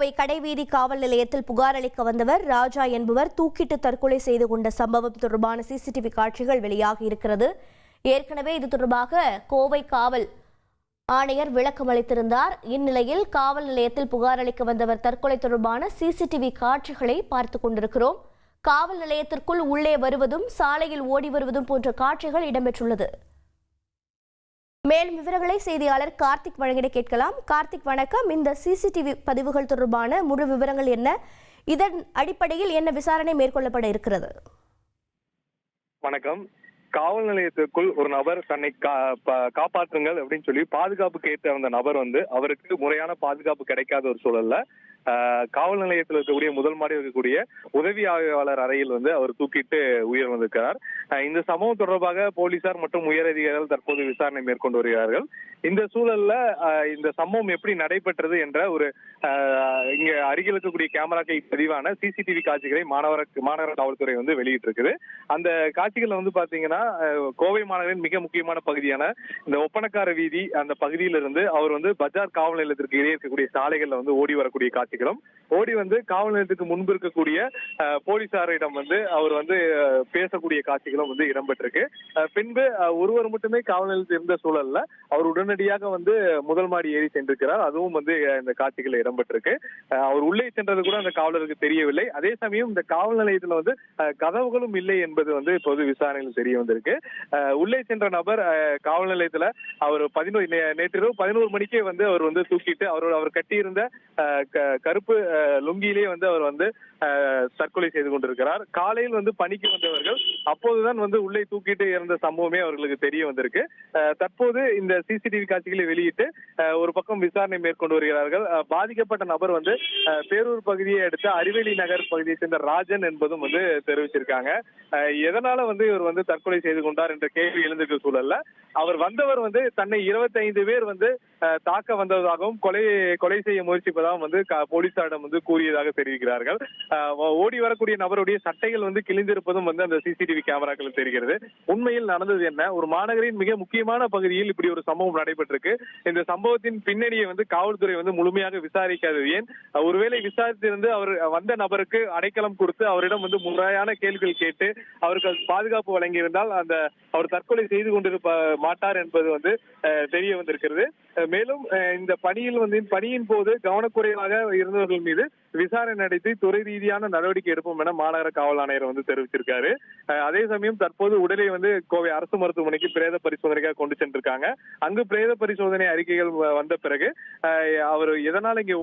கோவை கடைவீதி காவல் நிலையத்தில் புகார் அளிக்க வந்தவர் ராஜா என்பவர் தூக்கிட்டு தற்கொலை செய்து கொண்ட சம்பவம் தொடர்பான சிசிடிவி காட்சிகள் வெளியாகி இருக்கிறது. ஏற்கனவே இது தொடர்பாக கோவை காவல் ஆணையர் விளக்கம் அளித்திருந்தார். இந்நிலையில் காவல் நிலையத்தில் புகார் அளிக்க வந்தவர் தற்கொலை தொடர்பான சிசிடிவி காட்சிகளை பார்த்து கொண்டிருக்கிறோம். காவல் நிலையத்திற்குள் உள்ளே வருவதும் சாலையில் ஓடி வருவதும் போன்ற காட்சிகள் இடம்பெற்றுள்ளது. மேலும் விவரங்களை செய்தியாளர் கார்த்திக் வழங்கிட கேட்கலாம். கார்த்திக் வணக்கம். இந்த சிசிடிவி பதிவுகள் தொடர்பான முழு விவரங்கள் என்ன? இதன் அடிப்படையில் என்ன விசாரணை மேற்கொள்ளப்பட இருக்கிறது? வணக்கம். காவல் நிலையத்திற்குள் ஒரு நபர் தன்னை கா- காப்பாற்றுங்கள் அப்படின்னு சொல்லி பாதுகாப்பு கேட்டு அந்த நபர் வந்து அவருக்கு முறையான பாதுகாப்பு கிடைக்காத ஒரு சூழல்ல காவல் நிலையத்தில் இருக்கக்கூடிய முதல் மாடி இருக்கக்கூடிய உதவி ஆய்வாளர் அறையில் வந்து அவர் தூக்கிட்டு உயிர் வந்திருக்கிறார் இந்த சம்பவம் தொடர்பாக போலீசார் மற்றும் உயரதிகாரிகள் தற்போது விசாரணை மேற்கொண்டு வருகிறார்கள். இந்த சூழல்ல இந்த சம்பவம் எப்படி நடைபெற்றது என்ற ஒரு இங்க அருகில் இருக்கக்கூடிய கேமராக்கள் பதிவான சிசிடிவி காட்சிகளை மாணவர மாநகர காவல்துறை வந்து வெளியிட்டிருக்குது. அந்த காட்சிகள் வந்து பாத்தீங்கன்னா கோவை மாநகரின் மிக முக்கியமான பகுதியான இந்த ஒப்பனக்கார வீதி அந்த பகுதியிலிருந்து அவர் வந்து பஜார் காவல் நிலையத்திற்கு இடையே இருக்கக்கூடிய சாலைகள்ல வந்து ஓடி வரக்கூடிய காட்சிகளும் ஓடி வந்து காவல் நிலையத்துக்கு முன்பு இருக்கக்கூடிய போலீசாரிடம் வந்து அவர் வந்து பேசக்கூடிய காட்சிகளும் வந்து இடம்பெற்றிருக்கு. பின்பு ஒருவர் மட்டுமே காவல் நிலையத்தில் இருந்த சூழல்ல அவர் உடனடியாக வந்து முதல் மாடி ஏறி சென்றிருக்கிறார். அதுவும் வந்து இந்த காட்சிகள் இடம்பெற்றிருக்கு. அவர் உள்ளே சென்றது கூட அந்த காவலருக்கு தெரியவில்லை. அதே சமயம் இந்த காவல் நிலையத்துல வந்து கதவுகளும் இல்லை என்பது வந்து இப்போது விசாரணையில் தெரிய வந்திருக்கு. உள்ளே சென்ற நபர் காவல் நிலையத்துல அவர் பதினோரு நேற்றிரவு பதினோரு மணிக்கே வந்து அவர் வந்து தூக்கிட்டு அவர் அவர் கட்டியிருந்த கருப்பு லுங்கியிலே வந்து அவர் வந்து தற்கொலை செய்து கொண்டிருக்கிறார். காலையில் வந்து பணிக்கு வந்தவர்கள் அப்போதுதான் வந்து உள்ளே தூக்கிட்டு இறந்த சம்பவமே அவர்களுக்கு தெரிய வந்திருக்கு. தற்போது இந்த சிசிடிவி காட்சிகளை வெளியிட்டு ஒரு பக்கம் விசாரணை மேற்கொண்டு வருகிறார்கள். பாதிக்கப்பட்ட நபர் வந்து பேரூர் பகுதியை அடுத்த அறிவெளி நகர் பகுதியை சேர்ந்த ராஜன் என்பதும் வந்து தெரிவிச்சிருக்காங்க. எதனால வந்து இவர் வந்து தற்கொலை செய்து கொண்டார் என்ற கேள்வி எழுந்திருக்க சூழல்ல அவர் வந்தவர் வந்து தன்னை 25 பேர் வந்து தாக்க வந்ததாகவும் கொலை கொலை செய்ய முயற்சிப்பதாகவும் வந்து க- போலீசாரிடம் வந்து கூறியதாக தெரிவிக்கிறார்கள். ஓடி வரக்கூடிய நபருடைய சட்டைகள் வந்து கிழிந்திருப்பதும் வந்து அந்த சிசிடிவி கேமராக்கள் தெரிகிறது. உண்மையில் நடந்தது என்ன? ஒரு மாநகரின் மிக முக்கியமான பகுதியில் இப்படி ஒரு சம்பவம் நடைபெற்றிருக்கு. இந்த சம்பவத்தின் பின்னணியை வந்து காவல்துறை வந்து முழுமையாக விசாரிக்காதது. ஏன்? ஒருவேளை விசாரித்திருந்து அவர் வந்த நபருக்கு அடைக்கலம் கொடுத்து அவரிடம் வந்து முறையான கேள்விகள் கேட்டு அவருக்கு பாதுகாப்பு வழங்கியிருந்தால் அந்த அவர் தற்கொலை செய்து கொண்டிருப்ப மாட்டார் என்பது வந்து தெரிய வந்திருக்கிறது. மேலும் இந்த பணியில் வந்து பணியின் போது கவனக்குறைவாக இருந்தவர்கள் மீது விசாரணை நடத்தி துறை ரீதியான நடவடிக்கை எடுப்போம் என மாநகர காவல் ஆணையர் வந்து தெரிவிச்சிருக்காரு. அஹ், அதே சமயம் தற்போது உடலை வந்து கோவை அரசு மருத்துவமனைக்கு பிரேத பரிசோதனைக்காக கொண்டு சென்றிருக்காங்க. அங்கு பிரேத பரிசோதனை அறிக்கைகள் வந்த பிறகு அவர் எதனால இங்கே